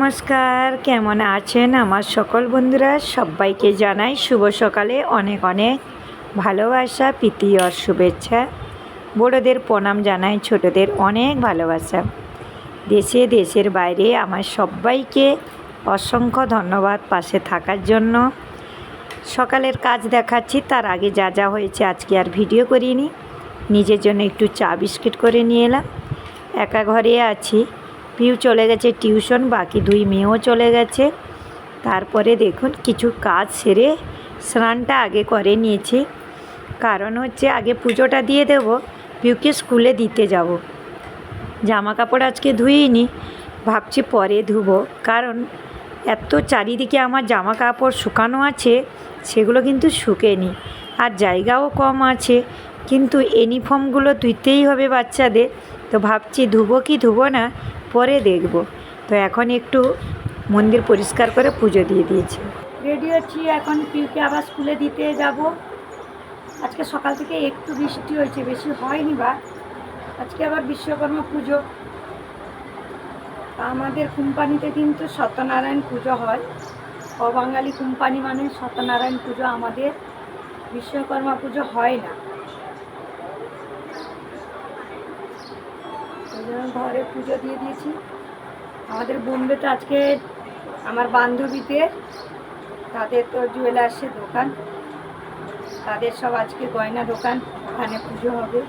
নমস্কার, কেমন আছেন আমার সকল বন্ধুরা? সবাইকে জানাই শুভ সকালে অনেক অনেক ভালোবাসা, প্রীতি আর শুভেচ্ছা। বড়োদের প্রণাম জানাই, ছোটদের অনেক ভালোবাসা। দেশে, দেশের বাইরে আমার সবাইকে অসংখ্য ধন্যবাদ পাশে থাকার জন্য। সকালের কাজ দেখাচ্ছি, তার আগে যা যা হয়েছে আজকে আর ভিডিও করিনি। নিজের জন্য একটু চা বিস্কিট করে নিয়ে এলাম। একা ঘরে আছি। পিউ চলে গেছে টিউশন, বাকি দুই মেয়েও চলে গেছে। তারপরে দেখুন, কিছু কাজ সেরে স্নানটা আগে করে নিয়েছি। কারণ হচ্ছে আগে পুজোটা দিয়ে দেব পিউকে স্কুলে দিতে যাব। জামা কাপড় আজকে ধুইনি, ভাবছি পরে ধুবো। কারণ এত চারিদিকে আমার জামা কাপড় শুকানো আছে, সেগুলো কিন্তু শুকেনি। আর জায়গাও কম আছে, কিন্তু ইউনিফর্মগুলো ধুইতেই হবে বাচ্চাদের। তো ভাবছি ধুবো কি ধুবো না পরে দেখব। তো এখন একটু মন্দির পরিষ্কার করে পুজো দিয়ে দিয়েছি। রেডি হচ্ছি এখন পিউকে আবার স্কুলে দিতে যাব। আজকে সকাল থেকে একটু বৃষ্টি হয়েছে, বেশি হয়নি বা। আজকে আবার বিশ্বকর্মা পুজো। আমাদের কোম্পানিতে কিন্তু সত্যনারায়ণ পুজো হয়। অবাঙালি কোম্পানি মানে সত্যনারায়ণ পুজো আমাদের। বিশ্বকর্মা পুজো হয় না। জন্য ঘরে পুজো দিয়ে দিয়েছি। আমাদের বোম্বেতে আজকে আমার বান্ধবীদের তাদের তো জুয়েলার্সের দোকান। তাদের সব আজকে গয়না দোকান, ওখানে পুজো হবে।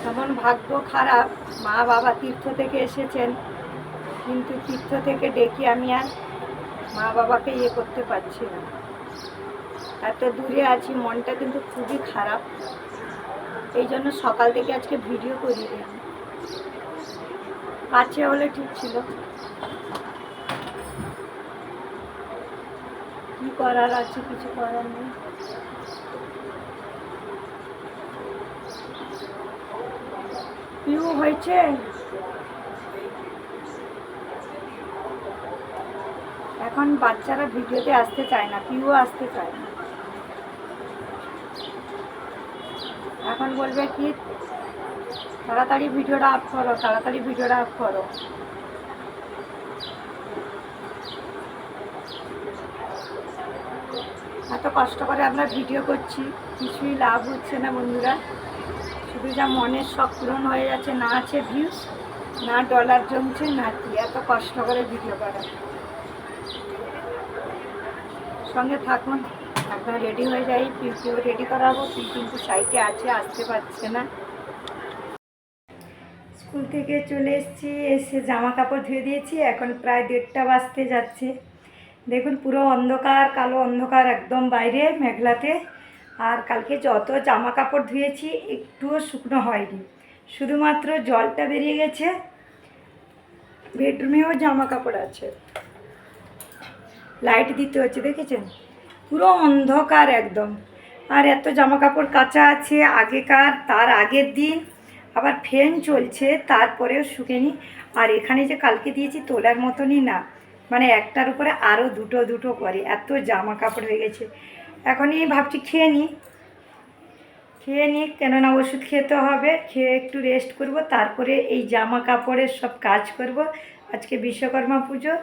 তেমন ভাগ্য খারাপ, মা বাবা তীর্থ থেকে এসেছেন, কিন্তু তীর্থ থেকে ডেকে আমি আর মা বাবাকে ইয়ে করতে পারছি না। এত দূরে আছি, মনটা কিন্তু খুবই খারাপ। এই জন্য সকাল থেকে আজকে ভিডিও করি। কাছে হলে ঠিক ছিল। কি করার আছে, কিছু করার নেই। পিউ, হয়েছে? এখন বাচ্চারা ভিডিওতে আসতে চায় না, পিউ আসতে চায় না। এখন বলবে কি, তাড়াতাড়ি ভিডিওটা আপ করো, তাড়াতাড়ি ভিডিওটা আপ করো। এত কষ্ট করে আমরা ভিডিও করছি, কিছুই লাভ হচ্ছে না বন্ধুরা। শুধু যা মনের শখ পূরণ হয়ে যাচ্ছে, না আছে ভিউজ না ডলার জমছে, না কি, এত কষ্ট করে ভিডিও করা। সঙ্গে থাকুন। একদম রেডি হয়ে যাই পিউকেও রেডি করাবো পিউ কিন্তু সাইটে আছে, আসতে পারছে না। স্কুল থেকে চলে এসেছি, এসে জামা কাপড় ধুয়ে দিয়েছি, এখন প্রায় দেড়টা বাজতে যাচ্ছে। দেখুন, পুরো অন্ধকার, কালো অন্ধকার একদম বাইরে মেঘলাতে। আর কালকে যত জামা কাপড় ধুয়েছি, একটুও শুকনো হয়নি। শুধুমাত্র জলটা বেরিয়ে গেছে। বেডরুমেও জামা কাপড় আছে। লাইট দিতে হচ্ছে, দেখেছেন? পুরো অন্ধকার একদম। আর এত জামা কাপড় কাঁচা আছে আগেকার, তার আগের দিন। আবার ফ্যান চলছে, তারপরেও শুকেনি। আর এখানে যে কালকে দিয়েছি তোলার মতনই না। মানে একটার উপরে আরও দুটো দুটো করে, এত জামা কাপড় হয়ে গেছে। এখনই ভাবছি খেয়ে নিই। খেয়ে নিই, কেননা ওষুধ খেতে হবে। খেয়ে একটু রেস্ট করব, তারপরে এই জামা কাপড়ের সব কাজ করব। আজকে বিশ্বকর্মা পুজো,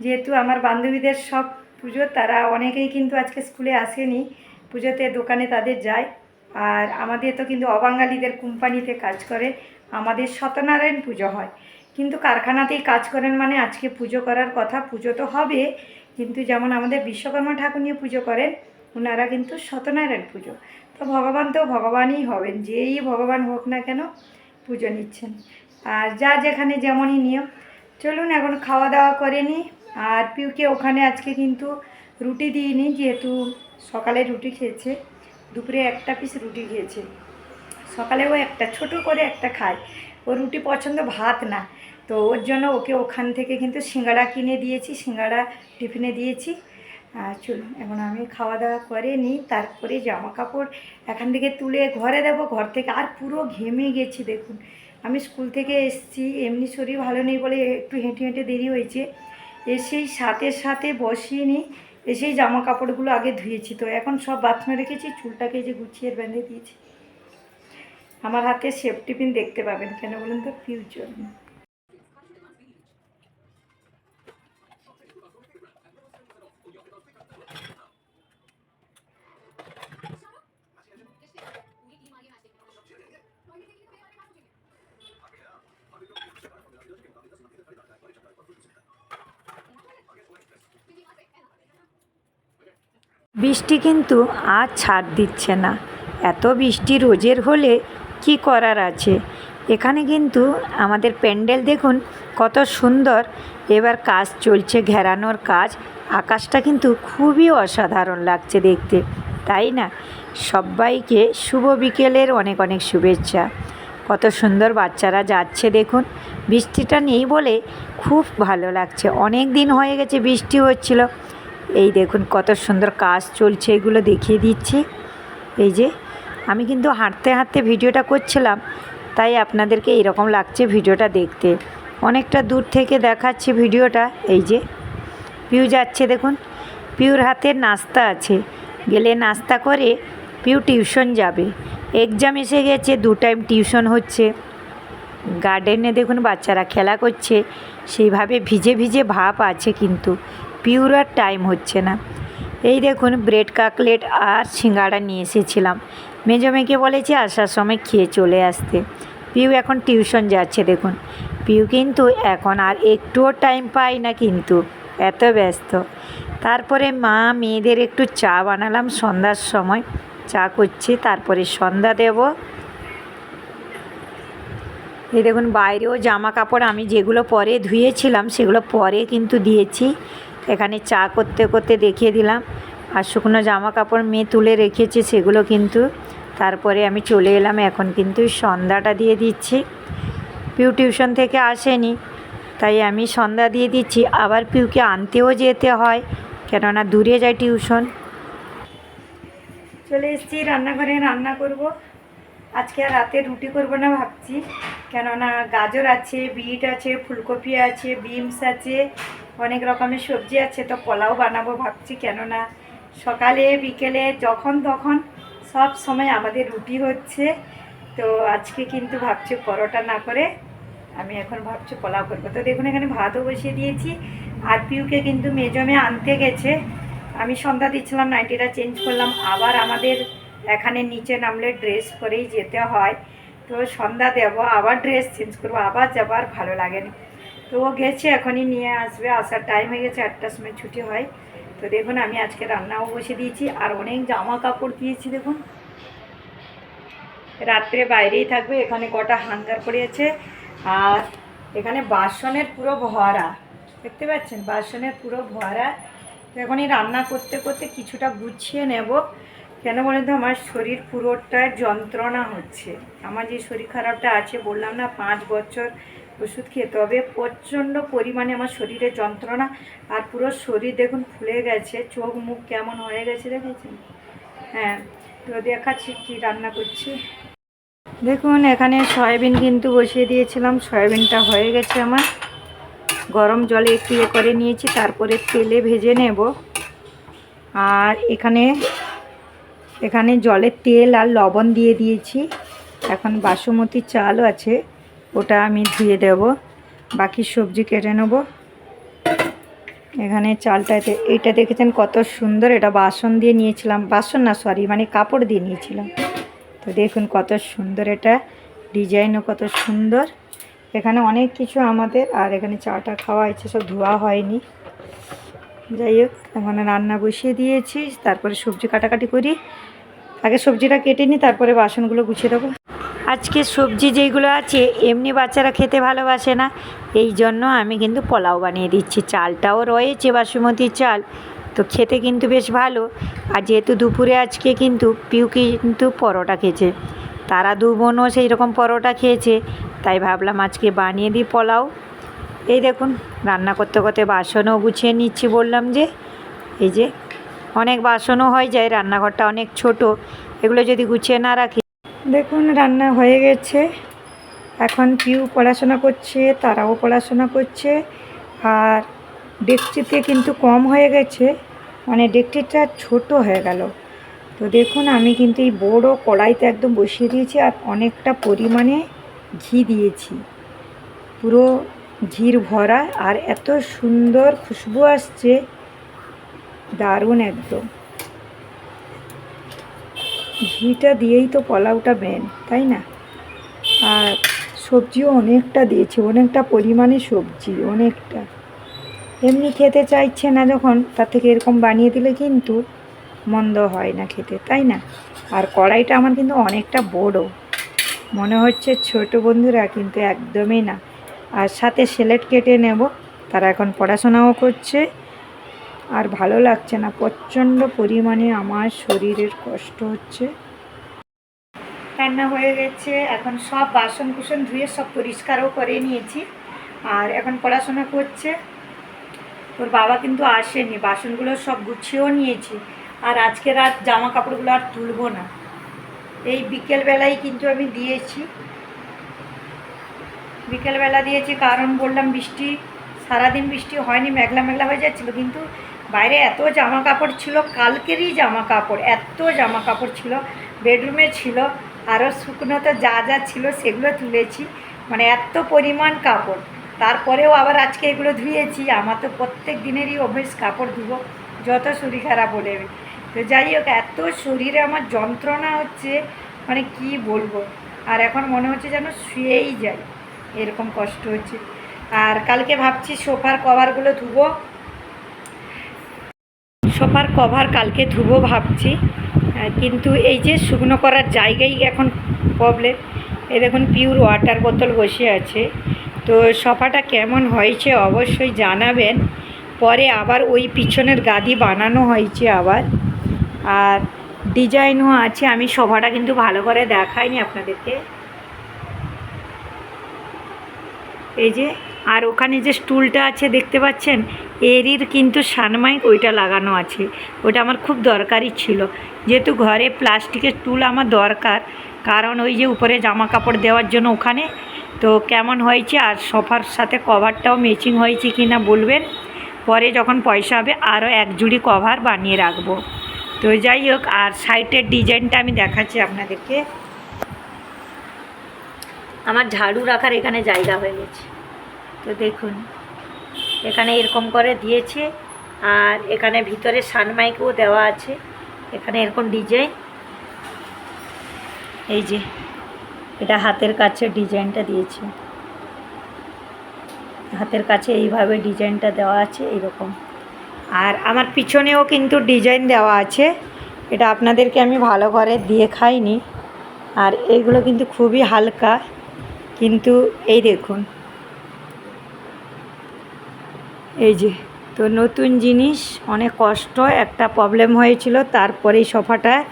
যেহেতু আমার বান্ধবীদের সব পুজো তারা অনেকেই কিন্তু আজকে স্কুলে আসেনি। পুজোতে দোকানে তাদের যায়। আর আমাদের তো কিন্তু অবাঙালিদের কোম্পানিতে কাজ করে। আমাদের সত্যনারায়ণ পুজো হয়। কিন্তু কারখানাতেই কাজ করেন মানে আজকে পুজো করার কথা। পুজো তো হবে, কিন্তু যেমন আমাদের বিশ্বকর্মা ঠাকুর নিয়ে পুজো করেন ওনারা কিন্তু সত্যনারায়ণ পুজো। তো ভগবান তো ভগবানই হবেন, যেই ভগবান হোক না কেন পুজো নিচ্ছেন। আর যা যেখানে যেমনই নিয়ম। চলুন এখন খাওয়া দাওয়া করে নিই। আর পিউকে ওখানে আজকে কিন্তু রুটি দিইনি, যেহেতু সকালে রুটি খেয়েছে। দুপুরে একটা পিস রুটি খেয়েছে। সকালে ও একটা, ছোট করে একটা খায়। ও রুটি পছন্দ ভাত না। তো ওর জন্য ওকে ওখান থেকে কিন্তু সিঙ্গাড়া কিনে দিয়েছি, সিঙ্গাড়া টিফিনে দিয়েছি। চলুন, এখন আমি খাওয়া দাওয়া করে নিই, তারপরে জামা কাপড় এখান থেকে তুলে ঘরে দেবো। ঘর থেকে আর পুরো ঘেমে গেছি, দেখুন। আমি স্কুল থেকে এসেছি, এমনি শরীর ভালো নেই বলে একটু হেঁটে হেঁটে দেরি হয়েছে। এসেই সাথে সাথে বসিয়ে নিই। এসেই জামা কাপড়গুলো আগে ধুয়েছি। তো এখন সব বাথরুমে রেখেছি, চুলটাকে যে গুছিয়ে বেঁধে দিয়েছি। আমার হাতে সেফটি পিন দেখতে পাবেন কেন বলুন তো? পিউর বৃষ্টি কিন্তু আর ছাড় দিচ্ছে না। এত বৃষ্টি রোজের হলে কি করার আছে? এখানে কিন্তু আমাদের প্যান্ডেল দেখুন, কত সুন্দর। এবার কাজ চলছে, ঘেরানোর কাজ। আকাশটা কিন্তু খুবই অসাধারণ লাগছে দেখতে, তাই না? সবাইকে শুভ বিকেলের অনেক অনেক শুভেচ্ছা। কত সুন্দর বাচ্চারা যাচ্ছে দেখুন। বৃষ্টিটা নেই বলে খুব ভালো লাগছে। অনেক দিন হয়ে গেছে বৃষ্টি হচ্ছিল। এই দেখুন কত সুন্দর কাজ চলছে, এগুলো দেখিয়ে দিচ্ছি। এই যে, আমি কিন্তু হাঁটতে হাঁটতে ভিডিওটা করছিলাম, তাই আপনাদেরকে এরকম লাগছে ভিডিওটা দেখতে। অনেকটা দূর থেকে দেখাচ্ছি ভিডিওটা, এই যে, পিউ যাচ্ছে দেখুন, পিউর হাতে নাস্তা আছে। গেলে নাস্তা করে পিউ টিউশন যাবে। এক্সাম এসে গেছে, দু টাইম টিউশন হচ্ছে। গার্ডেনে দেখুন বাচ্চারা খেলা করছে, সেইভাবে ভিজে ভিজে ভাব আছে কিন্তু। পিউর আর টাইম হচ্ছে না। এই দেখুন, ব্রেড, কাকলেট আর সিঙ্গাড়া নিয়ে এসেছিলাম। মেজো মেয়েকে বলেছি আসার সময় খেয়ে চলে আসতে। পিউ এখন টিউশন যাচ্ছে, দেখুন। পিউ কিন্তু এখন আর একটুও টাইম পায় না কিন্তু, এত ব্যস্ত। তারপরে মা মেয়েদের একটু চা বানালাম সন্ধ্যার সময়। চা করছি, তারপরে সন্ধ্যা দেব। এই দেখুন, বাইরেও জামা কাপড় আমি যেগুলো পরে ধুয়েছিলাম, সেগুলো পরে কিন্তু দিয়েছি। এখানে চা করতে করতে দেখিয়ে দিলাম। আর শুকনো জামা কাপড় মেয়ে তুলে রেখেছে, সেগুলো কিন্তু তারপরে আমি চলে এলাম। এখন কিন্তু সন্ধ্যাটা দিয়ে দিচ্ছি। পিউ টিউশন থেকে আসেনি, তাই আমি সন্ধ্যা দিয়ে দিচ্ছি। আবার পিউকে আনতেও যেতে হয়, কেননা দূরে যায় টিউশন। চলে এসেছি, রান্নাঘরে রান্না করব। আজকে আর রাতে রুটি করব না ভাবছি, কেননা গাজর আছে, বিট আছে, ফুলকপি আছে, বিনস আছে অনেক রকমের সবজি আছে, তো পোলাও বানাবো ভাবছি, কেননা সকালে, বিকেলে যখন তখন সব সময় আমাদের রুটি হচ্ছে। তো আজকে কিন্তু ভাবছি পরোটা না করে আমি এখন ভাবছি পোলাও করব। তো দেখুন, এখানে ভাতও বসিয়ে দিয়েছি, আর পিউকে কিন্তু মেজমে আনতে গেছে। আমি সন্ধ্যা দিচ্ছিলাম, নাইটিটা চেঞ্জ করলাম। আবার আমাদের এখানে নিচে নামলে ড্রেস পরেই যেতে হয়। তো সন্ধ্যা দেবো, আবার ড্রেস চেঞ্জ করব, আবার যাবার ভালো লাগে না। তো ও গেছে, এখনই নিয়ে আসবে। আসার টাইম হয়ে গেছে, আটটার সময় ছুটি হয়। তো দেখুন, আমি আজকে রান্নাও বসে দিয়েছি, আর অনেক জামা কাপড় দিয়েছি দেখুন। রাত্রে বাইরেই থাকবে, এখানে কটা হাঙ্গার পড়েছে। আর এখানে বাসনের পুরো ভরা, দেখতে পাচ্ছেন? বাসনের পুরো ভরা। তো এখনই রান্না করতে করতে কিছুটা গুছিয়ে নেব। কেন বলেন তো, আমার শরীর পুরোটার যন্ত্রণা হচ্ছে। আমার যে শরীর খারাপটা আছে, বললাম না, পাঁচ বছর ওষুধ খেতে তবে প্রচণ্ড পরিমাণে আমার শরীরে যন্ত্রণা আর পুরো শরীর দেখুন ফুলে গেছে, চোখ মুখ কেমন হয়ে গেছে দেখেছেন? হ্যাঁ তো দেখাচ্ছি কী রান্না করছি। দেখুন, এখানে সয়াবিন কিন্তু বসিয়ে দিয়েছিলাম, সয়াবিনটা হয়ে গেছে আমার। গরম জলে একটু ইয়ে করে নিয়েছি, তারপরে তেলে ভেজে নেব। আর এখানে এখানে জলে তেল আর লবণ দিয়ে দিয়েছি। এখন বাসমতি চালও আছে। ওটা আমি ধুয়ে দেব। বাকি সবজি কেটে নেব। এখানে চালটাতে, এইটা দেখেছেন কত সুন্দর, এটা বাসন দিয়ে নিয়েছিলাম। বাসন না সরি মানে কাপড় দিয়ে নিয়েছিলাম। তো দেখুন কত সুন্দর এটা, ডিজাইনও কত সুন্দর। এখানে অনেক কিছু আমাদের, আর এখানে চাটা খাওয়া হয়েছে, সব ধোয়া হয়নি। যাই হোক, এখানে রান্না বসিয়ে দিয়েছি, তারপরে সবজি কাটাকাটি করি। আগে সবজিটা কেটে নিই, তারপরে বাসনগুলো গুছিয়ে দেবো। আজকে সবজি যেইগুলো আছে, এমনি বাচ্চারা খেতে ভালোবাসে না। এই জন্য আমি কিন্তু পোলাও বানিয়ে দিচ্ছি। চালটাও রয়েছে বাসুমতির চাল, তো খেতে কিন্তু বেশ ভালো। আর যেহেতু দুপুরে আজকে কিন্তু পিউ কিন্তু পরোটা খেয়েছে। তারা দু বোনও সেই রকম পরোটা খেয়েছে, তাই ভাবলাম আজকে বানিয়ে দিই পোলাও। এই দেখুন, রান্না করতে করতে বাসনও গুছিয়ে নিচ্ছি বললাম যে, এই যে অনেক বাসনও হয়ে যায়, রান্নাঘরটা অনেক ছোট। এগুলো যদি গুছিয়ে না রাখি দেখুন, রান্না হয়ে গেছে। এখন পিউ পড়াশোনা করছে, তারাও পড়াশোনা করছে। আর ডেকচিতে কিন্তু কম হয়ে গেছে মানে ডেকচিটা ছোট হয়ে গেল। তো দেখুন, আমি কিন্তু এই বড় কড়াইতে একদম বসিয়ে দিয়েছি আর অনেকটা পরিমাণে ঘি দিয়েছি। পুরো ঘির ভরা আর এত সুন্দর খুশবু আসছে, দারুণ একদম। ঘিটা দিয়েই তো পোলাওটা মেন তাই না? আর সবজিও অনেকটা দিয়েছি, অনেকটা পরিমাণে সবজি, অনেকটা। এমনি খেতে চাইছে না যখন, তার থেকে এরকম বানিয়ে দিলে কিন্তু মন্দ হয় না খেতে, তাই না? আর কড়াইটা আমার কিন্তু অনেকটা বড়। মনে হচ্ছে ছোট বন্ধুরা, কিন্তু একদমই না। আর সাথে স্লেট কেটে নেব, তারা এখন পড়াশোনাও করছে। আর ভালো লাগছে না। প্রচণ্ড পরিমাণে আমার শরীরের কষ্ট হচ্ছে। রান্না হয়ে গেছে। এখন সব বাসন কুসন ধুয়ে সব পরিষ্কারও করে নিয়েছি। আর এখন পড়াশোনা করছে। ওর বাবা কিন্তু আসেনি। বাসনগুলো সব গুছিয়েও নিয়েছি। আর আজকে রাত জামা কাপড়গুলো আর তুলবো না। এই বিকেলবেলায় কিন্তু আমি দিয়েছি। বিকেলবেলা দিয়েছি কারণ বললাম বৃষ্টি, সারাদিন বৃষ্টি হয়নি, মেঘলা মেঘলা হয়ে যাচ্ছিল। কিন্তু বাইরে এত জামা কাপড় ছিল, কালকেরই জামা কাপড় এত জামা কাপড় ছিল, বেডরুমে ছিল আরও শুকনোতে যা যা ছিল সেগুলো তুলেছি মানে এত পরিমাণ কাপড়। তারপরেও আবার আজকে এগুলো ধুয়েছি, আমার তো প্রত্যেক দিনেরই অভ্যেস কাপড় ধুবো, যত শরীর খারাপ হলে। তো যাই হোক, এত শরীরে আমার যন্ত্রণা হচ্ছে মানে কি বলব? আর এখন মনে হচ্ছে যেন শুয়েই যাই, এরকম কষ্ট হচ্ছে। আর কালকে ভাবছি সোফার কভারগুলো ধুবো সোফার কভার কালকে ধুবো ভাবছি কিন্তু এই যে শুকনো করার জায়গায় এখন প্রবলেম এই দেখুন পিওর ওয়াটার বোতল বসে আছে। তো সোফাটা কেমন হয়েছে অবশ্যই জানাবেন। পরে আবার ওই পিছনের গাদি বানানো হয়েছে আবার। আর ডিজাইনও আছে, আমি সোফাটা কিন্তু ভালো করে দেখাইনি আপনাদেরকে। এই যে, আর ওখানে যে স্টুলটা আছে, দেখতে পাচ্ছেন? এরির কিন্তু সানমাইক ওইটা লাগানো আছে। ওটা আমার খুব দরকারই ছিল। যেহেতু ঘরে প্লাস্টিকের টুল আমার দরকার, কারণ ওই যে উপরে জামা কাপড় দেওয়ার জন্য ওখানে। তো কেমন হয়েছে আর সোফার সাথে কভারটাও ম্যাচিং হয়েছে কি না বলবেন? পরে যখন পয়সা হবে, আরও এক জুড়ি কভার বানিয়ে রাখব। তো যাই হোক, আর সাইটের ডিজাইনটা আমি দেখাচ্ছি আপনাদেরকে। আমার ঝাড়ু রাখার এখানে জায়গা হয়ে গেছে। তো দেখুন। এখানে এরকম করে দিয়েছে। আর এখানে ভিতরে সানমাইকও দেওয়া আছে। এখানে এরকম ডিজাইন। এই যে, এটা হাতের কাছে ডিজাইনটা দিয়েছে। হাতের কাছে এইভাবে ডিজাইনটা দেওয়া আছে, এইরকম। আর আমার পিছনেও কিন্তু ডিজাইন দেওয়া আছে। এটা আপনাদেরকে আমি ভালো করে দিয়ে খাইনি আর এইগুলো কিন্তু খুবই হালকা। কিন্তু এই দেখুন এই যে, তো নতুন জিনিস, অনেক কষ্ট, একটা প্রবলেম হয়েছিল তারপরে এই সোফাটা।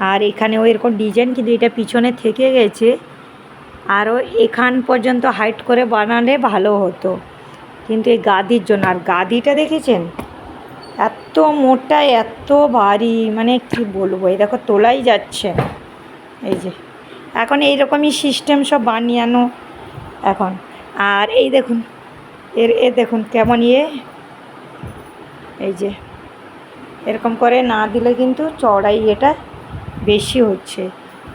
আর এখানেও এরকম ডিজাইন কিন্তু এটা পিছনে থেকে গেছে। আরও এখান পর্যন্ত হাইট করে বানালে ভালো হতো। কিন্তু এই গাদির জন্য, আর গাদিটা দেখেছেন? এত মোটা, এত ভারী মানে কি বলব, এই দেখো তোলাই যাচ্ছে। এই যে, এখন এইরকমই সিস্টেম সব বানিয়ানো এখন। আর এই দেখুন এর এ দেখুন কেমন ইয়ে। এই যে, এরকম করে না দিলে কিন্তু চড়াই এটা বেশি হচ্ছে।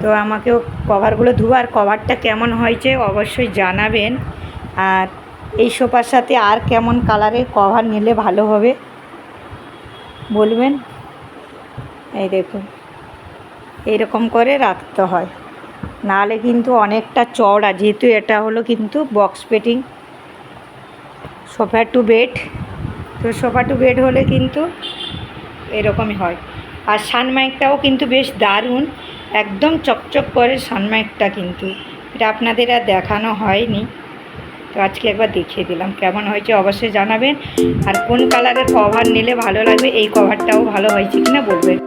তো আমাকেও কভারগুলো ধোয়া আর কভারটা কেমন হয়েছে অবশ্যই জানাবেন। আর এই সোফার সাথে আর কেমন কালারের কভার নিলে ভালো হবে বলবেন? এই দেখুন, এরকম করে রাখতে হয়। নাহলে কিন্তু অনেকটা চওড়া, যেহেতু এটা হলো কিন্তু বক্স পেটিং সোফা টু বেড। তো সোফা টু বেড হলে কিন্তু এরকমই হয়। আর সানমাইকটাও কিন্তু বেশ দারুণ, একদম চকচক করে সানমাইকটা কিন্তু। এটা আপনাদের আর দেখানো হয়নি। তো আজকে একবার দেখিয়ে দিলাম, কেমন হয়েছে অবশ্যই জানাবেন। আর কোন কালারের কভার নিলে ভালো লাগবে, এই কভারটাও ভালো হয়েছে কিনা বলবেন